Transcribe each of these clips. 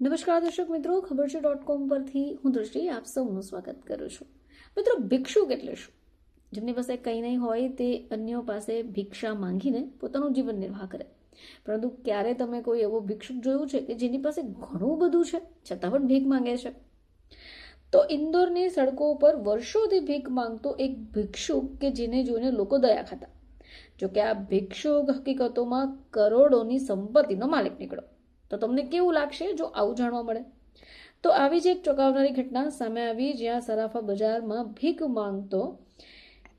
નમસ્કાર દર્શક મિત્રો, ખબર છે ડોટ કોમ પરથી હું દૃષ્ટિ આપ સૌનું સ્વાગત કરું છું. મિત્રો ભિક્ષુક એટલે શું? જેમની પાસે કંઈ નહીં હોય તે અન્યો પાસે ભિક્ષા માંગીને પોતાનું જીવન નિર્વાહ કરે. પરંતુ ક્યારે તમે કોઈ એવો ભિક્ષુક જોયું છે કે જેની પાસે ઘણું બધું છે, છતાં પણ ભીખ માંગે છે? તો ઇન્દોરની સડકો ઉપર વર્ષોથી ભીખ માંગતો એક ભિક્ષુક કે જેને જોઈને લોકો દયા ખાતા. જોકે આ ભિક્ષુક હકીકતોમાં કરોડોની સંપત્તિનો માલિક નીકળ્યો. તો તમને કેવું લાગશે જો આવું જાણવા મળે? તો આવી જ એક ચોંકાવનારી ઘટના સામે આવી જ્યાં સરાફા બજારમાં ભીખ માંગતો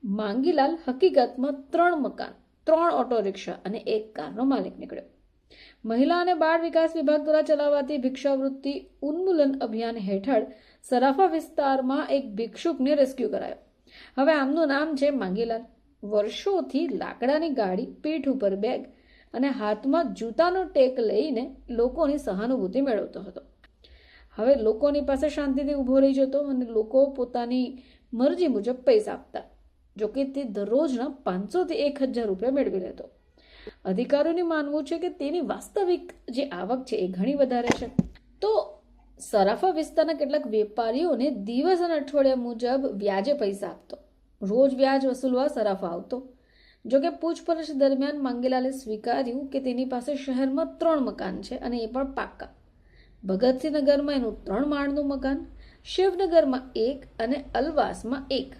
માંગીલાલ હકીકતમાં ત્રણ મકાન, ત્રણ ઓટો રિક્ષા અને એક કારનો માલિક નીકળ્યો. મહિલા અને બાળ વિકાસ વિભાગ દ્વારા ચલાવાતી ભિક્ષાવૃત્તિ ઉન્મૂલન અભિયાન હેઠળ સરાફા વિસ્તારમાં એક ભિક્ષુકને રેસ્ક્યુ કરાયો. હવે આમનું નામ છે માંગીલાલ. વર્ષોથી લાકડાની ગાડી, પીઠ ઉપર બેગ અને હાથમાં જૂતાનો ટેક લઈને લોકોની સહાનુભૂતિ મેળવતો હતો. હવે લોકોની પાસે શાંતિથી ઊભો રહી જતો અને લોકો પોતાની મરજી મુજબ પૈસા આપતા જોકે તે દરરોજના પાંચસોથી એક હજાર રૂપિયા મેળવી લેતો. અધિકારીઓને માનવું છે કે તેની વાસ્તવિક જે આવક છે એ ઘણી વધારે છે. તો સરાફા વિસ્તારના કેટલાક વેપારીઓને દિવસ અને અઠવાડિયા મુજબ વ્યાજે પૈસા આપતો. રોજ વ્યાજ વસૂલવા સરાફા આવતો. જોકે પૂછપરછ દરમિયાન માંગેલાલે સ્વીકાર્યું કે તેની પાસે શહેરમાં ત્રણ મકાન છે અને એ પણ પાક્કા. ભગતસિંહ નગરમાં એનું ત્રણ માળનું મકાન, શિવનગરમાં એક અને અલવાસમાં એક.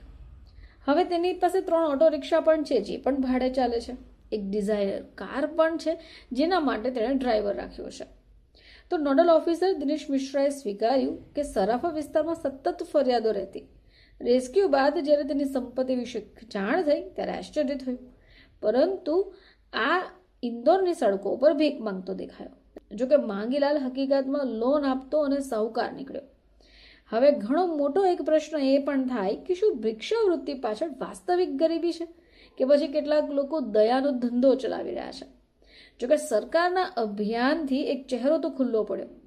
હવે તેની પાસે ત્રણ ઓટો રિક્ષા પણ છે, જે પણ ભાડે ચાલે છે. એક ડિઝાયર કાર પણ છે, જેના માટે તેણે ડ્રાઈવર રાખ્યો છે. તો નોડલ ઓફિસર દિનેશ મિશ્રાએ સ્વીકાર્યું કે સરાફા વિસ્તારમાં સતત ફરિયાદો રહેતી. રેસ્ક્યુ બાદ જ્યારે તેની સંપત્તિ વિશે જાણ થઈ ત્યારે આશ્ચર્ય થયું. પરંતુ આ ઇન્દોરની સડકો પર ભીખ માંગતો દેખાયો. જોકે માંગીલાલ હકીકતમાં લોન આપતો અને સાહુકાર નીકળ્યો. હવે ઘણો મોટો એક પ્રશ્ન એ પણ થાય કે શું ભિક્ષાવૃત્તિ પાછળ વાસ્તવિક ગરીબી છે કે પછી કેટલાક લોકો દયાનો ધંધો ચલાવી રહ્યા છે? જોકે સરકારના અભિયાનથી એક ચહેરો તો ખુલ્લો પડ્યો.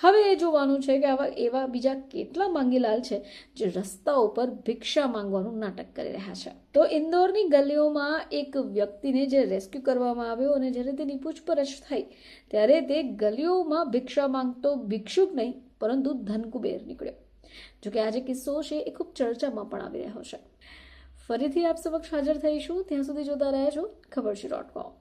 હવે એ જોવાનું છે કે આવા એવા બીજા કેટલા માંગીલાલ છે જે રસ્તા ઉપર ભિક્ષા માંગવાનું નાટક કરી રહ્યા છે. તો ઇન્દોરની ગલીઓમાં એક વ્યક્તિને જે રેસ્ક્યુ કરવામાં આવ્યો અને જ્યારે તેની પૂછપરછ થઈ, ત્યારે તે ગલીઓમાં ભિક્ષા માંગતો ભિક્ષુક નહીં, પરંતુ ધનકુબેર નીકળ્યો. જોકે આ જે કિસ્સો છે એ ખૂબ ચર્ચામાં પણ આવી રહ્યો છે. ફરીથી આપ સમક્ષ હાજર થઈશું. ત્યાં સુધી જોતા રહેજો. ખબર છે ડોટ કોમ.